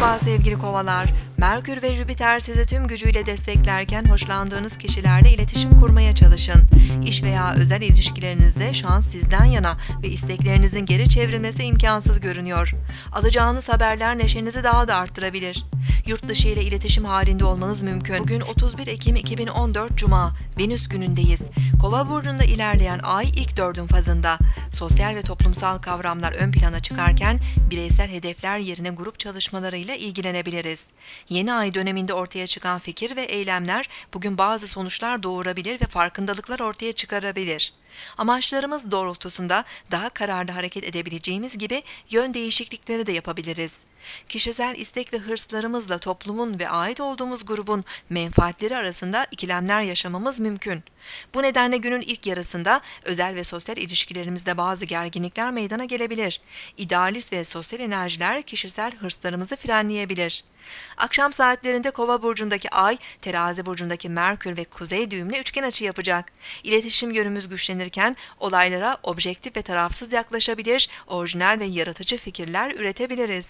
Merhaba sevgili kovalar. Merkür ve Jüpiter sizi tüm gücüyle desteklerken hoşlandığınız kişilerle iletişim kurmaya çalışın. İş veya özel ilişkilerinizde şans sizden yana ve isteklerinizin geri çevrilmesi imkansız görünüyor. Alacağınız haberler neşenizi daha da arttırabilir. Yurt dışı ile iletişim halinde olmanız mümkün. Bugün 31 Ekim 2014 Cuma, Venüs günündeyiz. Kova burcunda ilerleyen ay ilk dördün fazında. Sosyal ve toplumsal kavramlar ön plana çıkarken bireysel hedefler yerine grup çalışmalarıyla ilgilenebiliriz. Yeni ay döneminde ortaya çıkan fikir ve eylemler bugün bazı sonuçlar doğurabilir ve farkındalıklar ortaya çıkarabilir. Amaçlarımız doğrultusunda daha kararlı hareket edebileceğimiz gibi yön değişiklikleri de yapabiliriz. Kişisel istek ve hırslarımızla toplumun ve ait olduğumuz grubun menfaatleri arasında ikilemler yaşamamız mümkün. Bu nedenle günün ilk yarısında özel ve sosyal ilişkilerimizde bazı gerginlikler meydana gelebilir. İdealist ve sosyal enerjiler kişisel hırslarımızı frenleyebilir. Akşam saatlerinde Kova burcundaki Ay, Terazi burcundaki Merkür ve Kuzey düğümle üçgen açı yapacak. İletişim yönümüz güçlenirken olaylara objektif ve tarafsız yaklaşabilir, orijinal ve yaratıcı fikirler üretebiliriz.